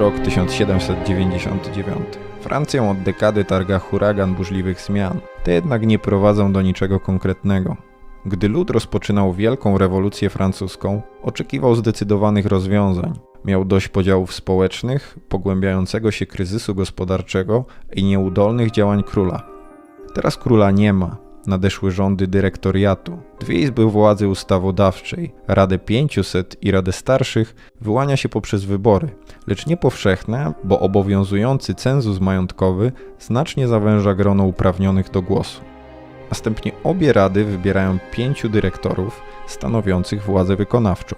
Rok 1799. Francją od dekady targa huragan burzliwych zmian. Te jednak nie prowadzą do niczego konkretnego. Gdy lud rozpoczynał wielką rewolucję francuską, oczekiwał zdecydowanych rozwiązań. Miał dość podziałów społecznych, pogłębiającego się kryzysu gospodarczego i nieudolnych działań króla. Teraz króla nie ma. Nadeszły rządy dyrektoriatu. Dwie izby władzy ustawodawczej, Radę 500 i Radę Starszych, wyłania się poprzez wybory, lecz nie powszechne, bo obowiązujący cenzus majątkowy znacznie zawęża grono uprawnionych do głosu. Następnie obie rady wybierają pięciu dyrektorów stanowiących władzę wykonawczą.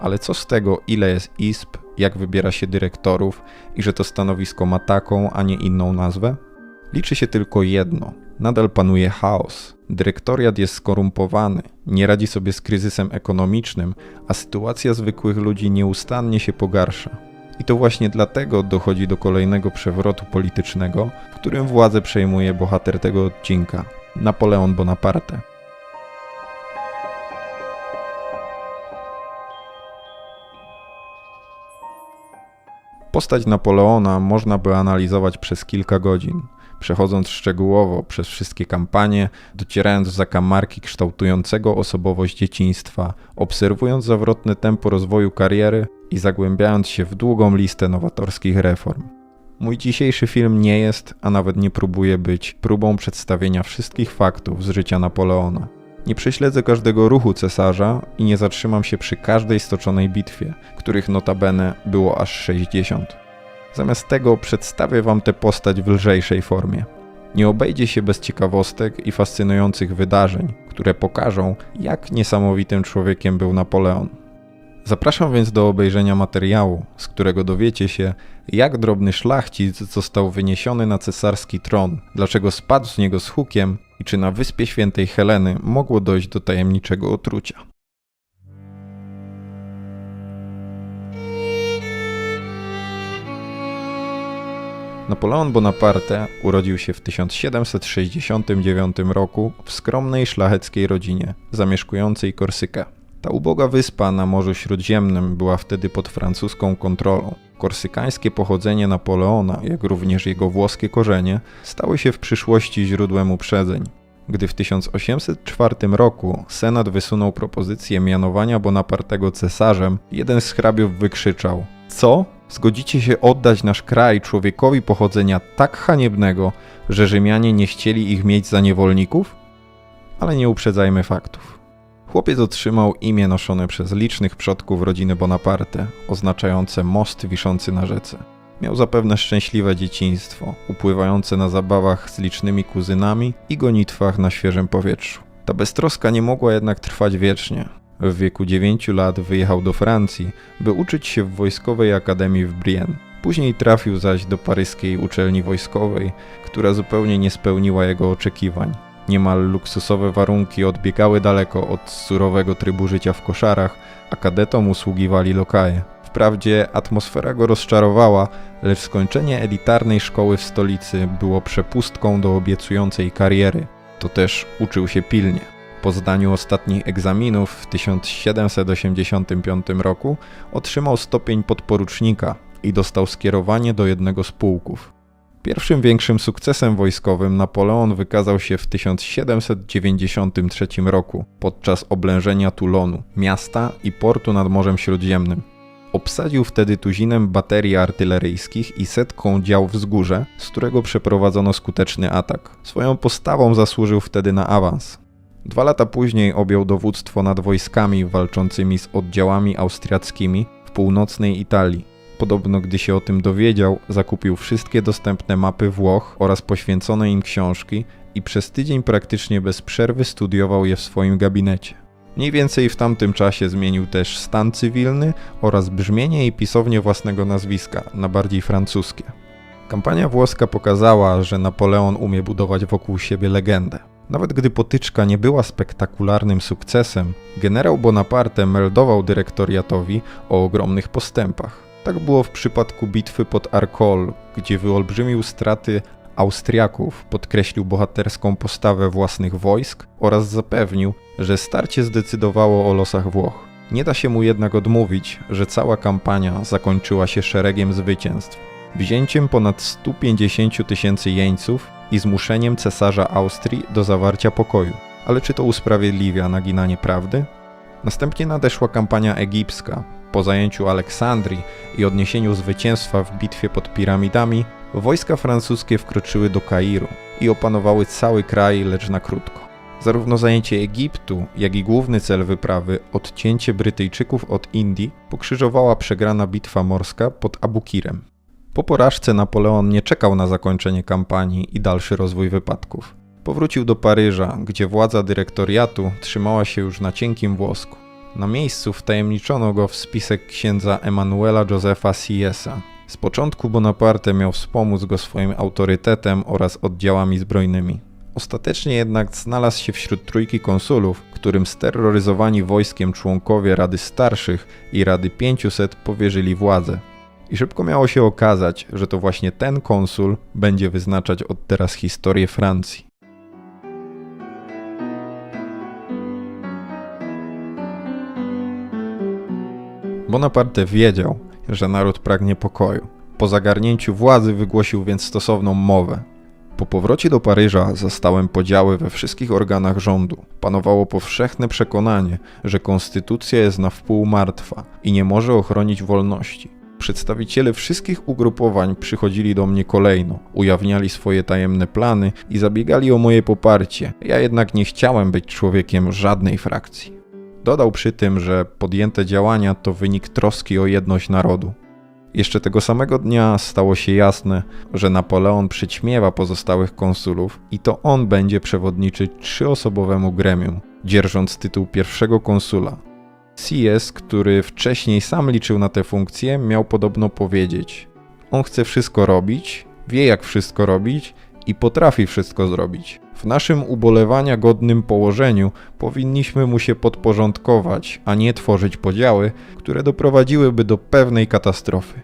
Ale co z tego, ile jest izb, jak wybiera się dyrektorów i że to stanowisko ma taką, a nie inną nazwę? Liczy się tylko jedno. Nadal panuje chaos. Dyrektoriat jest skorumpowany, nie radzi sobie z kryzysem ekonomicznym, a sytuacja zwykłych ludzi nieustannie się pogarsza. I to właśnie dlatego dochodzi do kolejnego przewrotu politycznego, w którym władzę przejmuje bohater tego odcinka Napoleon Bonaparte. Postać Napoleona można by analizować przez kilka godzin, przechodząc szczegółowo przez wszystkie kampanie, docierając w zakamarki kształtującego osobowość dzieciństwa, obserwując zawrotne tempo rozwoju kariery i zagłębiając się w długą listę nowatorskich reform. Mój dzisiejszy film nie jest, a nawet nie próbuje być próbą przedstawienia wszystkich faktów z życia Napoleona. Nie prześledzę każdego ruchu cesarza i nie zatrzymam się przy każdej stoczonej bitwie, których notabene było aż 60. Zamiast tego przedstawię wam tę postać w lżejszej formie. Nie obejdzie się bez ciekawostek i fascynujących wydarzeń, które pokażą, jak niesamowitym człowiekiem był Napoleon. Zapraszam więc do obejrzenia materiału, z którego dowiecie się, jak drobny szlachcic został wyniesiony na cesarski tron, dlaczego spadł z niego z hukiem i czy na wyspie świętej Heleny mogło dojść do tajemniczego otrucia. Napoleon Bonaparte urodził się w 1769 roku w skromnej szlacheckiej rodzinie zamieszkującej Korsykę. Ta uboga wyspa na Morzu Śródziemnym była wtedy pod francuską kontrolą. Korsykańskie pochodzenie Napoleona, jak również jego włoskie korzenie, stały się w przyszłości źródłem uprzedzeń. Gdy w 1804 roku Senat wysunął propozycję mianowania Bonapartego cesarzem, jeden z hrabiów wykrzyczał: Co? Zgodzicie się oddać nasz kraj człowiekowi pochodzenia tak haniebnego, że Rzymianie nie chcieli ich mieć za niewolników? Ale nie uprzedzajmy faktów. Chłopiec otrzymał imię noszone przez licznych przodków rodziny Bonaparte, oznaczające most wiszący na rzece. Miał zapewne szczęśliwe dzieciństwo, upływające na zabawach z licznymi kuzynami i gonitwach na świeżym powietrzu. Ta beztroska nie mogła jednak trwać wiecznie. W wieku 9 lat wyjechał do Francji, by uczyć się w wojskowej akademii w Brienne. Później trafił zaś do paryskiej uczelni wojskowej, która zupełnie nie spełniła jego oczekiwań. Niemal luksusowe warunki odbiegały daleko od surowego trybu życia w koszarach, a kadetom usługiwali lokaje. Wprawdzie atmosfera go rozczarowała, lecz skończenie elitarnej szkoły w stolicy było przepustką do obiecującej kariery. To też uczył się pilnie. Po zdaniu ostatnich egzaminów w 1785 roku otrzymał stopień podporucznika i dostał skierowanie do jednego z pułków. Pierwszym większym sukcesem wojskowym Napoleon wykazał się w 1793 roku podczas oblężenia Toulonu, miasta i portu nad Morzem Śródziemnym. Obsadził wtedy tuzinem baterii artyleryjskich i setką dział wzgórze, z którego przeprowadzono skuteczny atak. Swoją postawą zasłużył wtedy na awans. Dwa lata później objął dowództwo nad wojskami walczącymi z oddziałami austriackimi w północnej Italii. Podobno gdy się o tym dowiedział, zakupił wszystkie dostępne mapy Włoch oraz poświęcone im książki i przez tydzień praktycznie bez przerwy studiował je w swoim gabinecie. Mniej więcej w tamtym czasie zmienił też stan cywilny oraz brzmienie i pisownię własnego nazwiska na bardziej francuskie. Kampania włoska pokazała, że Napoleon umie budować wokół siebie legendę. Nawet gdy potyczka nie była spektakularnym sukcesem, generał Bonaparte meldował dyrektoriatowi o ogromnych postępach. Tak było w przypadku bitwy pod Arcole, gdzie wyolbrzymił straty Austriaków, podkreślił bohaterską postawę własnych wojsk oraz zapewnił, że starcie zdecydowało o losach Włoch. Nie da się mu jednak odmówić, że cała kampania zakończyła się szeregiem zwycięstw. Wzięciem ponad 150 tysięcy jeńców i zmuszeniem cesarza Austrii do zawarcia pokoju. Ale czy to usprawiedliwia naginanie prawdy? Następnie nadeszła kampania egipska. Po zajęciu Aleksandrii i odniesieniu zwycięstwa w bitwie pod piramidami, wojska francuskie wkroczyły do Kairu i opanowały cały kraj, lecz na krótko. Zarówno zajęcie Egiptu, jak i główny cel wyprawy, odcięcie Brytyjczyków od Indii, pokrzyżowała przegrana bitwa morska pod Abukirem. Po porażce Napoleon nie czekał na zakończenie kampanii i dalszy rozwój wypadków. Powrócił do Paryża, gdzie władza dyrektoriatu trzymała się już na cienkim włosku. Na miejscu wtajemniczono go w spisek księdza Emanuela Josepha Siesa. Z początku Bonaparte miał wspomóc go swoim autorytetem oraz oddziałami zbrojnymi. Ostatecznie jednak znalazł się wśród trójki konsulów, którym steroryzowani wojskiem członkowie Rady Starszych i Rady 500 powierzyli władzę. I szybko miało się okazać, że to właśnie ten konsul będzie wyznaczać od teraz historię Francji. Bonaparte wiedział, że naród pragnie pokoju. Po zagarnięciu władzy wygłosił więc stosowną mowę. Po powrocie do Paryża zastałem podziały we wszystkich organach rządu. Panowało powszechne przekonanie, że konstytucja jest na wpół martwa i nie może ochronić wolności. Przedstawiciele wszystkich ugrupowań przychodzili do mnie kolejno, ujawniali swoje tajemne plany i zabiegali o moje poparcie. Ja jednak nie chciałem być człowiekiem żadnej frakcji. Dodał przy tym, że podjęte działania to wynik troski o jedność narodu. Jeszcze tego samego dnia stało się jasne, że Napoleon przyćmiewa pozostałych konsulów i to on będzie przewodniczyć trzyosobowemu gremium, dzierżąc tytuł pierwszego konsula. CS, który wcześniej sam liczył na tę funkcję, miał podobno powiedzieć: On chce wszystko robić, wie jak wszystko robić i potrafi wszystko zrobić. W naszym ubolewania godnym położeniu powinniśmy mu się podporządkować, a nie tworzyć podziały, które doprowadziłyby do pewnej katastrofy.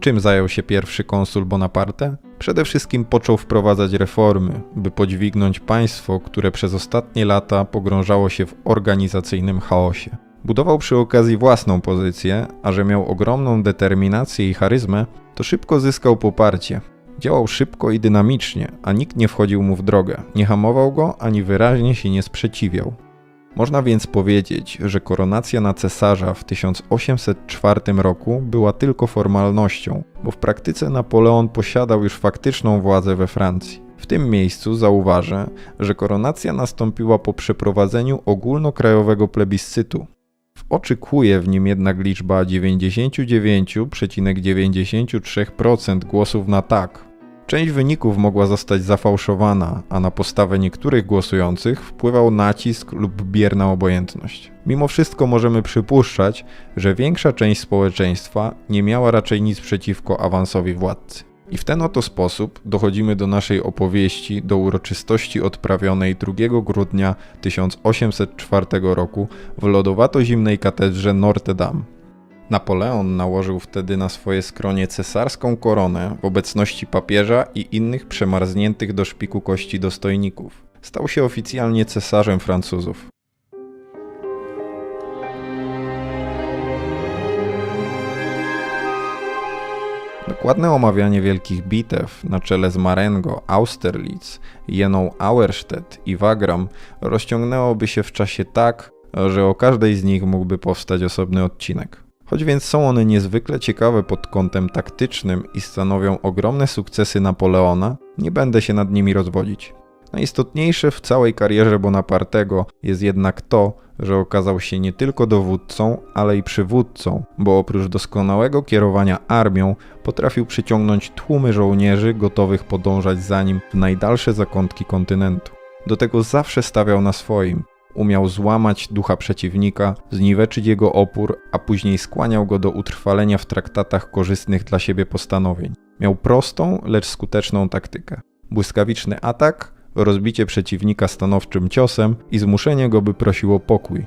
Czym zajął się pierwszy konsul Bonaparte? Przede wszystkim począł wprowadzać reformy, by podźwignąć państwo, które przez ostatnie lata pogrążało się w organizacyjnym chaosie. Budował przy okazji własną pozycję, a że miał ogromną determinację i charyzmę, to szybko zyskał poparcie. Działał szybko i dynamicznie, a nikt nie wchodził mu w drogę, nie hamował go ani wyraźnie się nie sprzeciwiał. Można więc powiedzieć, że koronacja na cesarza w 1804 roku była tylko formalnością, bo w praktyce Napoleon posiadał już faktyczną władzę we Francji. W tym miejscu zauważę, że koronacja nastąpiła po przeprowadzeniu ogólnokrajowego plebiscytu. Kłuje w nim jednak liczba 99,93% głosów na tak. Część wyników mogła zostać zafałszowana, a na postawę niektórych głosujących wpływał nacisk lub bierna obojętność. Mimo wszystko możemy przypuszczać, że większa część społeczeństwa nie miała raczej nic przeciwko awansowi władcy. I w ten oto sposób dochodzimy do naszej opowieści, do uroczystości odprawionej 2 grudnia 1804 roku w lodowato-zimnej katedrze Notre Dame. Napoleon nałożył wtedy na swoje skronie cesarską koronę w obecności papieża i innych przemarzniętych do szpiku kości dostojników. Stał się oficjalnie cesarzem Francuzów. Dokładne omawianie wielkich bitew na czele z Marengo, Austerlitz, Jeną Auerstedt i Wagram rozciągnęłoby się w czasie tak, że o każdej z nich mógłby powstać osobny odcinek. Choć więc są one niezwykle ciekawe pod kątem taktycznym i stanowią ogromne sukcesy Napoleona, nie będę się nad nimi rozwodzić. Najistotniejsze w całej karierze Bonapartego jest jednak to, że okazał się nie tylko dowódcą, ale i przywódcą, bo oprócz doskonałego kierowania armią, potrafił przyciągnąć tłumy żołnierzy gotowych podążać za nim w najdalsze zakątki kontynentu. Do tego zawsze stawiał na swoim. Umiał złamać ducha przeciwnika, zniweczyć jego opór, a później skłaniał go do utrwalenia w traktatach korzystnych dla siebie postanowień. Miał prostą, lecz skuteczną taktykę. Błyskawiczny atak, rozbicie przeciwnika stanowczym ciosem i zmuszenie go, by prosił o pokój.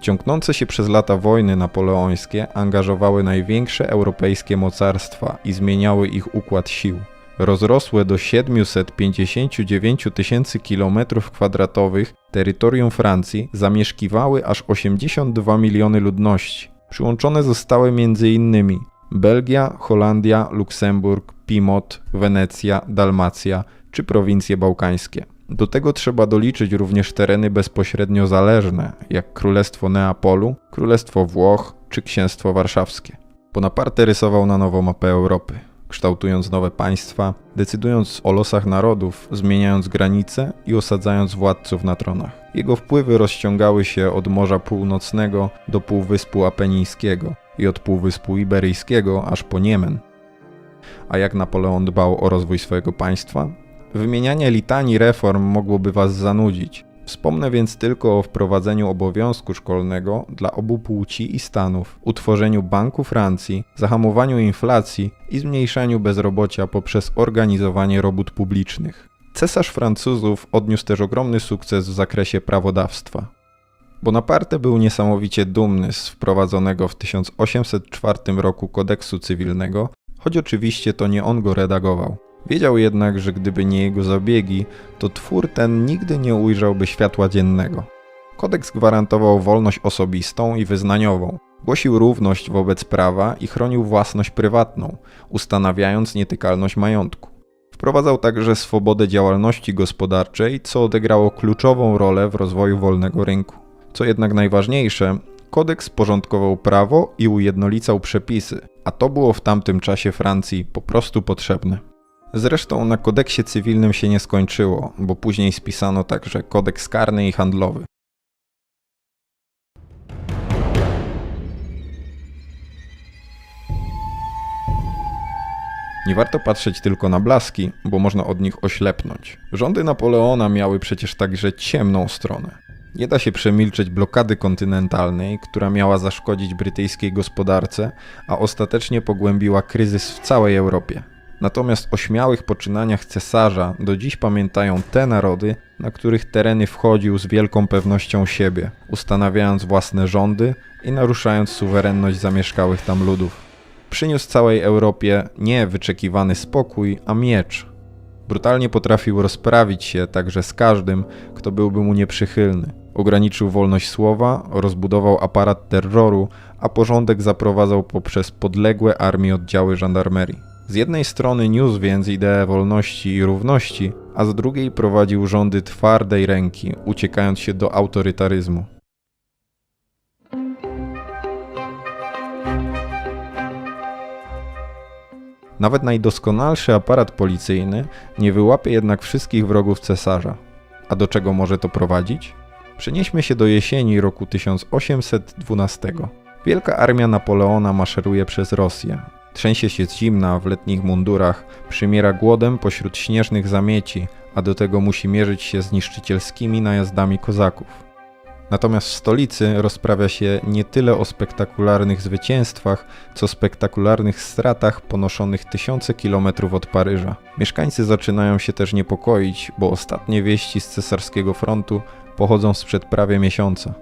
Ciągnące się przez lata wojny napoleońskie angażowały największe europejskie mocarstwa i zmieniały ich układ sił. rozrosłe do 759 tysięcy kilometrów kwadratowych terytorium Francji zamieszkiwały aż 82 miliony ludności. Przyłączone zostały m.in. Belgia, Holandia, Luksemburg, Pimot, Wenecja, Dalmacja czy prowincje bałkańskie. Do tego trzeba doliczyć również tereny bezpośrednio zależne, jak Królestwo Neapolu, Królestwo Włoch czy Księstwo Warszawskie. Bonaparte rysował na nowo mapę Europy, kształtując nowe państwa, decydując o losach narodów, zmieniając granice i osadzając władców na tronach. Jego wpływy rozciągały się od Morza Północnego do Półwyspu Apenińskiego i od Półwyspu Iberyjskiego aż po Niemen. A jak Napoleon dbał o rozwój swojego państwa? Wymienianie litanii reform mogłoby Was zanudzić. Wspomnę więc tylko o wprowadzeniu obowiązku szkolnego dla obu płci i stanów, utworzeniu Banku Francji, zahamowaniu inflacji i zmniejszaniu bezrobocia poprzez organizowanie robót publicznych. Cesarz Francuzów odniósł też ogromny sukces w zakresie prawodawstwa. Bonaparte był niesamowicie dumny z wprowadzonego w 1804 roku kodeksu cywilnego, choć oczywiście to nie on go redagował. Wiedział jednak, że gdyby nie jego zabiegi, to twór ten nigdy nie ujrzałby światła dziennego. Kodeks gwarantował wolność osobistą i wyznaniową, głosił równość wobec prawa i chronił własność prywatną, ustanawiając nietykalność majątku. Wprowadzał także swobodę działalności gospodarczej, co odegrało kluczową rolę w rozwoju wolnego rynku. Co jednak najważniejsze, kodeks porządkował prawo i ujednolicał przepisy, a to było w tamtym czasie Francji po prostu potrzebne. Zresztą na kodeksie cywilnym się nie skończyło, bo później spisano także kodeks karny i handlowy. Nie warto patrzeć tylko na blaski, bo można od nich oślepnąć. Rządy Napoleona miały przecież także ciemną stronę. Nie da się przemilczeć blokady kontynentalnej, która miała zaszkodzić brytyjskiej gospodarce, a ostatecznie pogłębiła kryzys w całej Europie. Natomiast o śmiałych poczynaniach cesarza do dziś pamiętają te narody, na których tereny wchodził z wielką pewnością siebie, ustanawiając własne rządy i naruszając suwerenność zamieszkałych tam ludów. Przyniósł całej Europie nie wyczekiwany spokój, a miecz. Brutalnie potrafił rozprawić się także z każdym, kto byłby mu nieprzychylny. Ograniczył wolność słowa, rozbudował aparat terroru, a porządek zaprowadzał poprzez podległe armii oddziały żandarmerii. Z jednej strony niósł więc ideę wolności i równości, a z drugiej prowadził rządy twardej ręki, uciekając się do autorytaryzmu. Nawet najdoskonalszy aparat policyjny nie wyłapie jednak wszystkich wrogów cesarza. A do czego może to prowadzić? Przenieśmy się do jesieni roku 1812. Wielka armia Napoleona maszeruje przez Rosję. Trzęsie się z zimna w letnich mundurach, przymiera głodem pośród śnieżnych zamieci, a do tego musi mierzyć się z niszczycielskimi najazdami kozaków. Natomiast w stolicy rozprawia się nie tyle o spektakularnych zwycięstwach, co spektakularnych stratach ponoszonych tysiące kilometrów od Paryża. Mieszkańcy zaczynają się też niepokoić, bo ostatnie wieści z cesarskiego frontu pochodzą sprzed prawie miesiąca.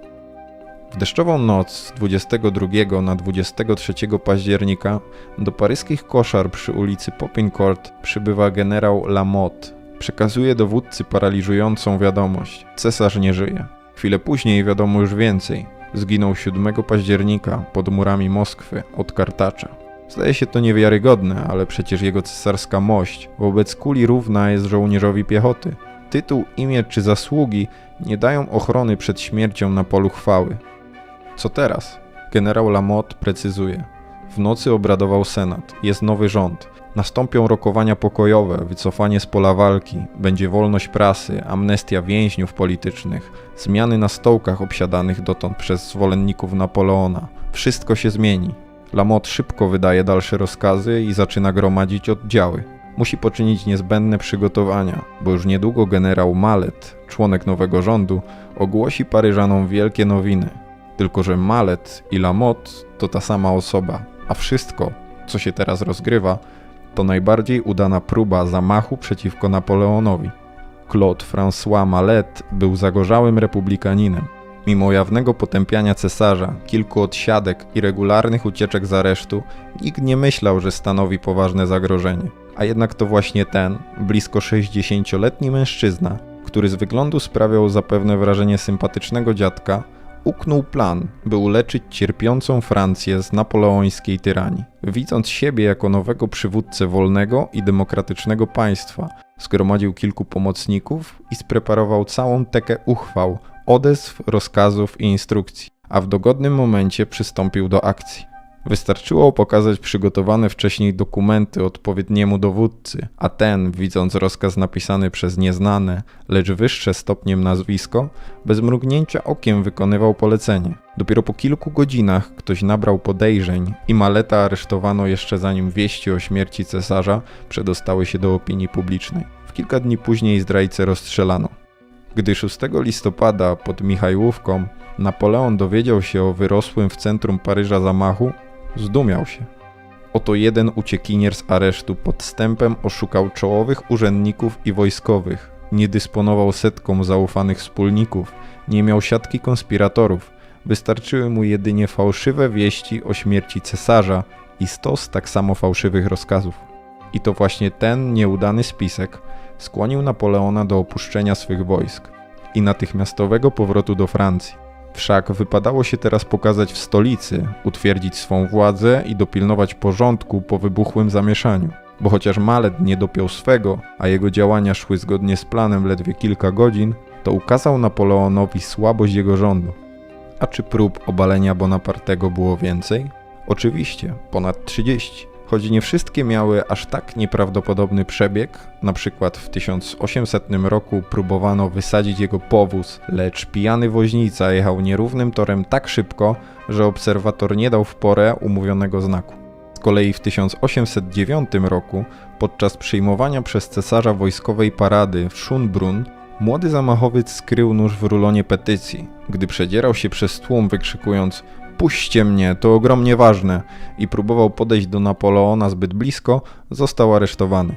W deszczową noc z 22 na 23 października do paryskich koszar przy ulicy Popincourt przybywa generał Lamotte. Przekazuje dowódcy paraliżującą wiadomość: cesarz nie żyje. Chwilę później wiadomo już więcej. Zginął 7 października pod murami Moskwy od kartacza. Zdaje się to niewiarygodne, ale przecież jego cesarska mość wobec kuli równa jest żołnierzowi piechoty. Tytuł, imię czy zasługi nie dają ochrony przed śmiercią na polu chwały. Co teraz? Generał Lamotte precyzuje. W nocy obradował Senat. Jest nowy rząd. Nastąpią rokowania pokojowe, wycofanie z pola walki, będzie wolność prasy, amnestia więźniów politycznych, zmiany na stołkach obsiadanych dotąd przez zwolenników Napoleona. Wszystko się zmieni. Lamotte szybko wydaje dalsze rozkazy i zaczyna gromadzić oddziały. Musi poczynić niezbędne przygotowania, bo już niedługo generał Malet, członek nowego rządu, ogłosi Paryżanom wielkie nowiny. Tylko, że Malet i Lamotte to ta sama osoba, a wszystko, co się teraz rozgrywa, to najbardziej udana próba zamachu przeciwko Napoleonowi. Claude François Malet był zagorzałym republikaninem. Mimo jawnego potępiania cesarza, kilku odsiadek i regularnych ucieczek z aresztu, nikt nie myślał, że stanowi poważne zagrożenie. A jednak to właśnie ten, blisko 60-letni mężczyzna, który z wyglądu sprawiał zapewne wrażenie sympatycznego dziadka, uknął plan, by uleczyć cierpiącą Francję z napoleońskiej tyranii. Widząc siebie jako nowego przywódcę wolnego i demokratycznego państwa, zgromadził kilku pomocników i spreparował całą tekę uchwał, odezw, rozkazów i instrukcji, a w dogodnym momencie przystąpił do akcji. Wystarczyło pokazać przygotowane wcześniej dokumenty odpowiedniemu dowódcy, a ten, widząc rozkaz napisany przez nieznane, lecz wyższe stopniem nazwisko, bez mrugnięcia okiem wykonywał polecenie. Dopiero po kilku godzinach ktoś nabrał podejrzeń i Maleta aresztowano jeszcze zanim wieści o śmierci cesarza przedostały się do opinii publicznej. W kilka dni później zdrajcę rozstrzelano. Gdy 6 listopada pod Michajłówką Napoleon dowiedział się o wyrosłym w centrum Paryża zamachu, zdumiał się. Oto jeden uciekinier z aresztu podstępem oszukał czołowych urzędników i wojskowych, nie dysponował setką zaufanych wspólników, nie miał siatki konspiratorów, wystarczyły mu jedynie fałszywe wieści o śmierci cesarza i stos tak samo fałszywych rozkazów. I to właśnie ten nieudany spisek skłonił Napoleona do opuszczenia swych wojsk i natychmiastowego powrotu do Francji. Wszak wypadało się teraz pokazać w stolicy, utwierdzić swą władzę i dopilnować porządku po wybuchłym zamieszaniu. Bo chociaż Malet nie dopiął swego, a jego działania szły zgodnie z planem ledwie kilka godzin, to ukazał Napoleonowi słabość jego rządu. A czy prób obalenia Bonapartego było więcej? Oczywiście, ponad 30 choć nie wszystkie miały aż tak nieprawdopodobny przebieg. Na przykład w 1800 roku próbowano wysadzić jego powóz, lecz pijany woźnica jechał nierównym torem tak szybko, że obserwator nie dał w porę umówionego znaku. Z kolei w 1809 roku, podczas przyjmowania przez cesarza wojskowej parady w Schönbrunn, młody zamachowiec skrył nóż w rulonie petycji. Gdy przedzierał się przez tłum wykrzykując Puśćcie mnie, to ogromnie ważne i próbował podejść do Napoleona zbyt blisko, został aresztowany.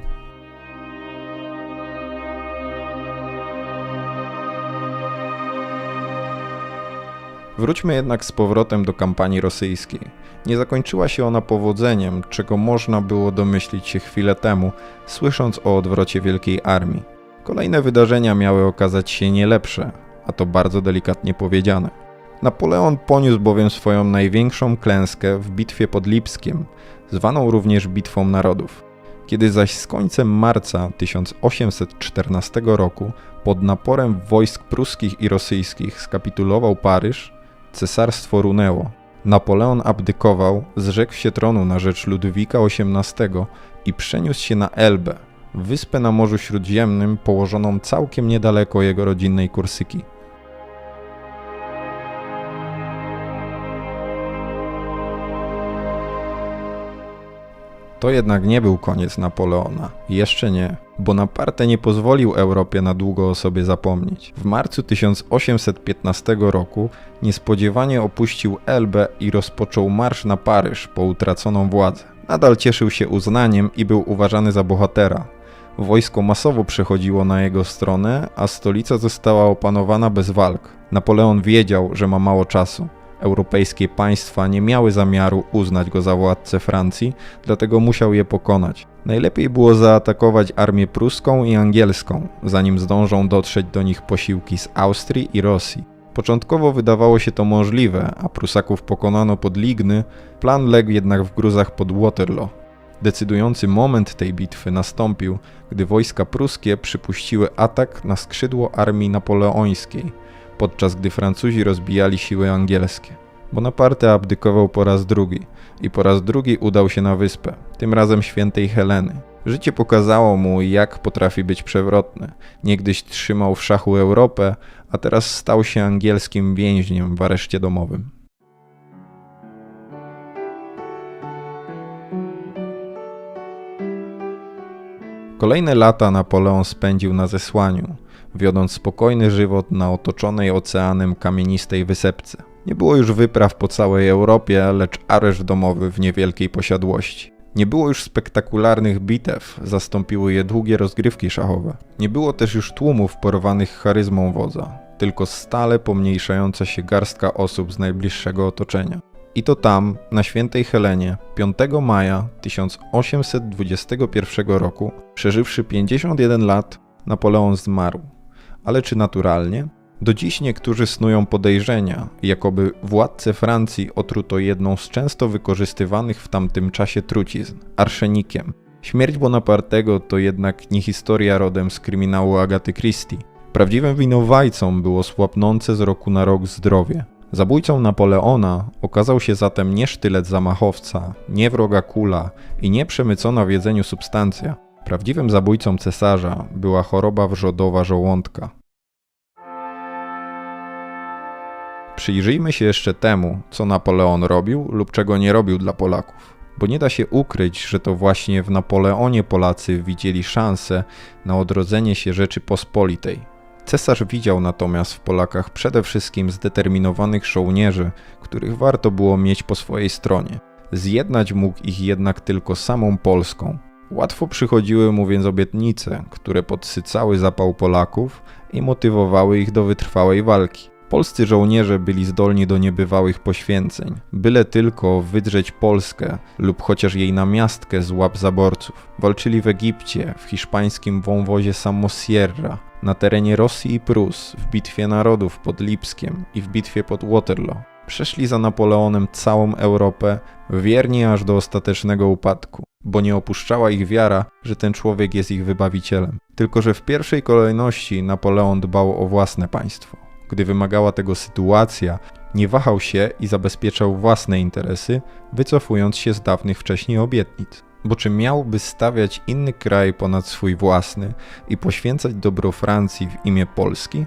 Wróćmy jednak z powrotem do kampanii rosyjskiej. Nie zakończyła się ona powodzeniem, czego można było domyślić się chwilę temu, słysząc o odwrocie wielkiej armii. Kolejne wydarzenia miały okazać się nie lepsze, a to bardzo delikatnie powiedziane. Napoleon poniósł bowiem swoją największą klęskę w bitwie pod Lipskiem, zwaną również Bitwą Narodów. Kiedy zaś z końcem marca 1814 roku pod naporem wojsk pruskich i rosyjskich skapitulował Paryż, cesarstwo runęło. Napoleon abdykował, zrzekł się tronu na rzecz Ludwika XVIII i przeniósł się na Elbę, wyspę na Morzu Śródziemnym położoną całkiem niedaleko jego rodzinnej Korsyki. To jednak nie był koniec Napoleona. Jeszcze nie. Bonaparte nie pozwolił Europie na długo o sobie zapomnieć. W marcu 1815 roku niespodziewanie opuścił Elbę i rozpoczął marsz na Paryż po utraconą władzę. Nadal cieszył się uznaniem i był uważany za bohatera. Wojsko masowo przechodziło na jego stronę, a stolica została opanowana bez walk. Napoleon wiedział, że ma mało czasu. Europejskie państwa nie miały zamiaru uznać go za władcę Francji, dlatego musiał je pokonać. Najlepiej było zaatakować armię pruską i angielską, zanim zdążą dotrzeć do nich posiłki z Austrii i Rosji. Początkowo wydawało się to możliwe, a Prusaków pokonano pod Ligny, plan legł jednak w gruzach pod Waterloo. Decydujący moment tej bitwy nastąpił, gdy wojska pruskie przypuściły atak na skrzydło armii napoleońskiej – podczas gdy Francuzi rozbijali siły angielskie. Bonaparte abdykował po raz drugi i po raz drugi udał się na wyspę, tym razem świętej Heleny. Życie pokazało mu, jak potrafi być przewrotny. Niegdyś trzymał w szachu Europę, a teraz stał się angielskim więźniem w areszcie domowym. Kolejne lata Napoleon spędził na zesłaniu, wiodąc spokojny żywot na otoczonej oceanem kamienistej wysepce. Nie było już wypraw po całej Europie, lecz areszt domowy w niewielkiej posiadłości. Nie było już spektakularnych bitew, zastąpiły je długie rozgrywki szachowe. Nie było też już tłumów porwanych charyzmą wodza, tylko stale pomniejszająca się garstka osób z najbliższego otoczenia. I to tam, na świętej Helenie, 5 maja 1821 roku, przeżywszy 51 lat, Napoleon zmarł. Ale czy naturalnie? Do dziś niektórzy snują podejrzenia, jakoby władcę Francji otruto jedną z często wykorzystywanych w tamtym czasie trucizn arszenikiem. Śmierć Bonapartego to jednak nie historia rodem z kryminału Agaty Christie. Prawdziwym winowajcą było słabnące z roku na rok zdrowie. Zabójcą Napoleona okazał się zatem nie sztylet zamachowca, nie wroga kula i nie przemycona w jedzeniu substancja. Prawdziwym zabójcą cesarza była choroba wrzodowa żołądka. Przyjrzyjmy się jeszcze temu, co Napoleon robił lub czego nie robił dla Polaków. Bo nie da się ukryć, że to właśnie w Napoleonie Polacy widzieli szansę na odrodzenie się Rzeczypospolitej. Cesarz widział natomiast w Polakach przede wszystkim zdeterminowanych żołnierzy, których warto było mieć po swojej stronie. Zjednać mógł ich jednak tylko samą Polską. Łatwo przychodziły mu więc obietnice, które podsycały zapał Polaków i motywowały ich do wytrwałej walki. Polscy żołnierze byli zdolni do niebywałych poświęceń, byle tylko wydrzeć Polskę lub chociaż jej namiastkę z łap zaborców. Walczyli w Egipcie, w hiszpańskim wąwozie Samosierra, na terenie Rosji i Prus, w bitwie narodów pod Lipskiem i w bitwie pod Waterloo. Przeszli za Napoleonem całą Europę, wierni aż do ostatecznego upadku, bo nie opuszczała ich wiara, że ten człowiek jest ich wybawicielem. Tylko, że w pierwszej kolejności Napoleon dbał o własne państwo. Gdy wymagała tego sytuacja, nie wahał się i zabezpieczał własne interesy, wycofując się z dawnych wcześniej obietnic. Bo czy miałby stawiać inny kraj ponad swój własny i poświęcać dobro Francji w imię Polski?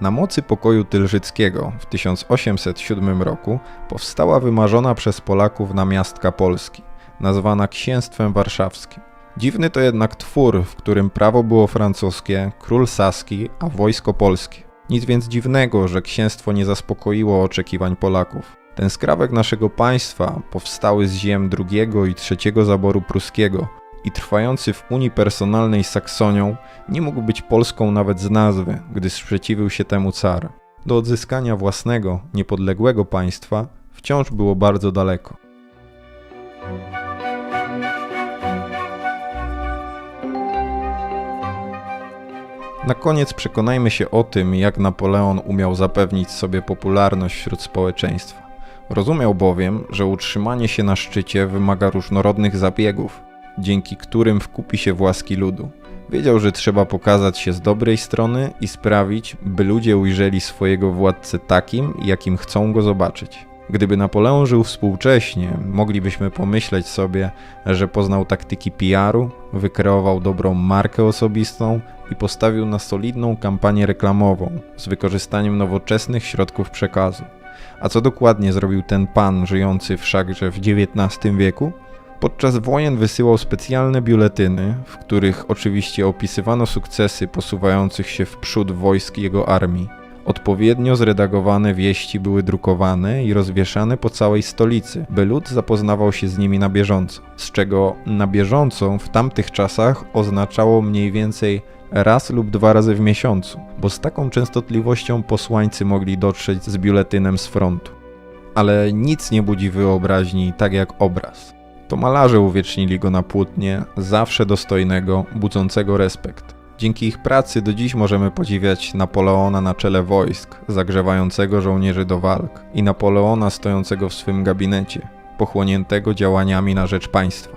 Na mocy pokoju tylżyckiego w 1807 roku powstała wymarzona przez Polaków namiastka Polski, nazwana Księstwem Warszawskim. Dziwny to jednak twór, w którym prawo było francuskie, król saski, a wojsko polskie. Nic więc dziwnego, że księstwo nie zaspokoiło oczekiwań Polaków. Ten skrawek naszego państwa, powstały z ziem drugiego i trzeciego zaboru pruskiego i trwający w Unii Personalnej z Saksonią, nie mógł być Polską nawet z nazwy, gdy sprzeciwił się temu car. Do odzyskania własnego, niepodległego państwa wciąż było bardzo daleko. Na koniec przekonajmy się o tym, jak Napoleon umiał zapewnić sobie popularność wśród społeczeństwa. Rozumiał bowiem, że utrzymanie się na szczycie wymaga różnorodnych zabiegów, dzięki którym wkupi się w łaski ludu. Wiedział, że trzeba pokazać się z dobrej strony i sprawić, by ludzie ujrzeli swojego władcę takim, jakim chcą go zobaczyć. Gdyby Napoleon żył współcześnie, moglibyśmy pomyśleć sobie, że poznał taktyki PR-u, wykreował dobrą markę osobistą i postawił na solidną kampanię reklamową z wykorzystaniem nowoczesnych środków przekazu. A co dokładnie zrobił ten pan żyjący wszakże w XIX wieku? Podczas wojen wysyłał specjalne biuletyny, w których oczywiście opisywano sukcesy posuwających się w przód wojsk jego armii. Odpowiednio zredagowane wieści były drukowane i rozwieszane po całej stolicy, by lud zapoznawał się z nimi na bieżąco. Z czego na bieżąco w tamtych czasach oznaczało mniej więcej raz lub dwa razy w miesiącu, bo z taką częstotliwością posłańcy mogli dotrzeć z biuletynem z frontu. Ale nic nie budzi wyobraźni tak jak obraz. To malarze uwiecznili go na płótnie, zawsze dostojnego, budzącego respekt. Dzięki ich pracy do dziś możemy podziwiać Napoleona na czele wojsk, zagrzewającego żołnierzy do walk, i Napoleona stojącego w swym gabinecie, pochłoniętego działaniami na rzecz państwa.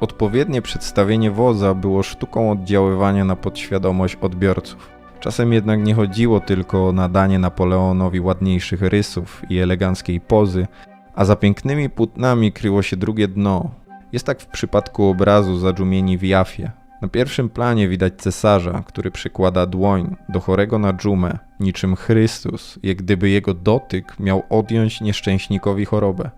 Odpowiednie przedstawienie wodza było sztuką oddziaływania na podświadomość odbiorców. Czasem jednak nie chodziło tylko o nadanie Napoleonowi ładniejszych rysów i eleganckiej pozy, a za pięknymi płótnami kryło się drugie dno. Jest tak w przypadku obrazu Zadżumieni w Jafie. Na pierwszym planie widać cesarza, który przykłada dłoń do chorego na dżumę, niczym Chrystus, jak gdyby jego dotyk miał odjąć nieszczęśnikowi chorobę.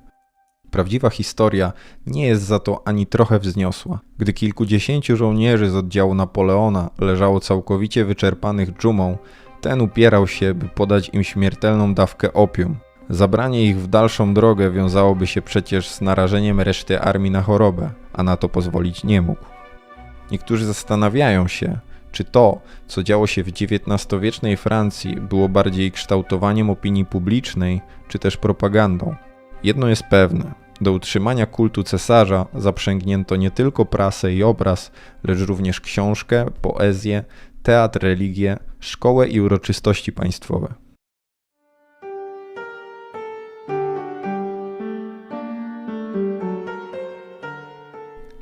Prawdziwa historia nie jest za to ani trochę wzniosła. Gdy kilkudziesięciu żołnierzy z oddziału Napoleona leżało całkowicie wyczerpanych dżumą, ten upierał się, by podać im śmiertelną dawkę opium. Zabranie ich w dalszą drogę wiązałoby się przecież z narażeniem reszty armii na chorobę, a na to pozwolić nie mógł. Niektórzy zastanawiają się, czy to, co działo się w XIX-wiecznej Francji, było bardziej kształtowaniem opinii publicznej, czy też propagandą. Jedno jest pewne: do utrzymania kultu cesarza zaprzęgnięto nie tylko prasę i obraz, lecz również książkę, poezję, teatr, religię, szkołę i uroczystości państwowe.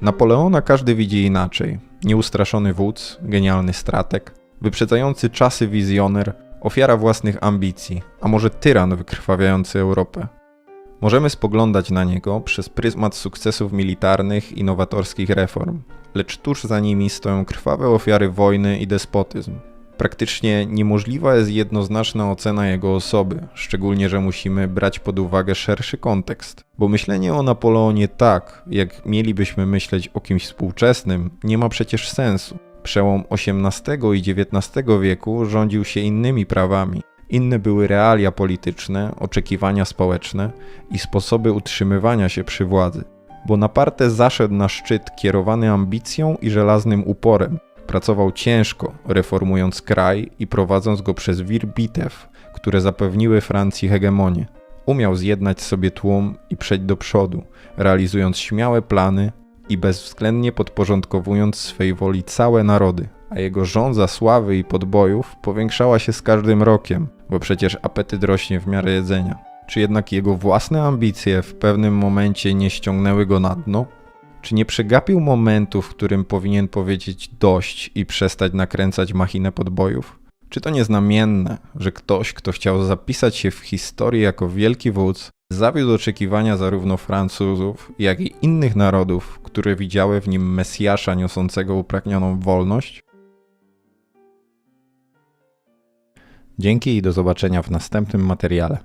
Napoleona każdy widzi inaczej. Nieustraszony wódz, genialny strateg, wyprzedzający czasy wizjoner, ofiara własnych ambicji, a może tyran wykrwawiający Europę. Możemy spoglądać na niego przez pryzmat sukcesów militarnych i nowatorskich reform, lecz tuż za nimi stoją krwawe ofiary wojny i despotyzm. Praktycznie niemożliwa jest jednoznaczna ocena jego osoby, szczególnie że musimy brać pod uwagę szerszy kontekst, bo myślenie o Napoleonie tak, jak mielibyśmy myśleć o kimś współczesnym, nie ma przecież sensu. Przełom XVIII i XIX wieku rządził się innymi prawami. Inne były realia polityczne, oczekiwania społeczne i sposoby utrzymywania się przy władzy. Bonaparte zaszedł na szczyt kierowany ambicją i żelaznym uporem. Pracował ciężko, reformując kraj i prowadząc go przez wir bitew, które zapewniły Francji hegemonię. Umiał zjednać sobie tłum i przejść do przodu, realizując śmiałe plany i bezwzględnie podporządkowując swej woli całe narody. A jego żądza sławy i podbojów powiększała się z każdym rokiem, bo przecież apetyt rośnie w miarę jedzenia. Czy jednak jego własne ambicje w pewnym momencie nie ściągnęły go na dno? Czy nie przegapił momentu, w którym powinien powiedzieć dość i przestać nakręcać machinę podbojów? Czy to nieznamienne, że ktoś, kto chciał zapisać się w historii jako wielki wódz, zawiódł oczekiwania zarówno Francuzów, jak i innych narodów, które widziały w nim Mesjasza niosącego upragnioną wolność? Dzięki i do zobaczenia w następnym materiale.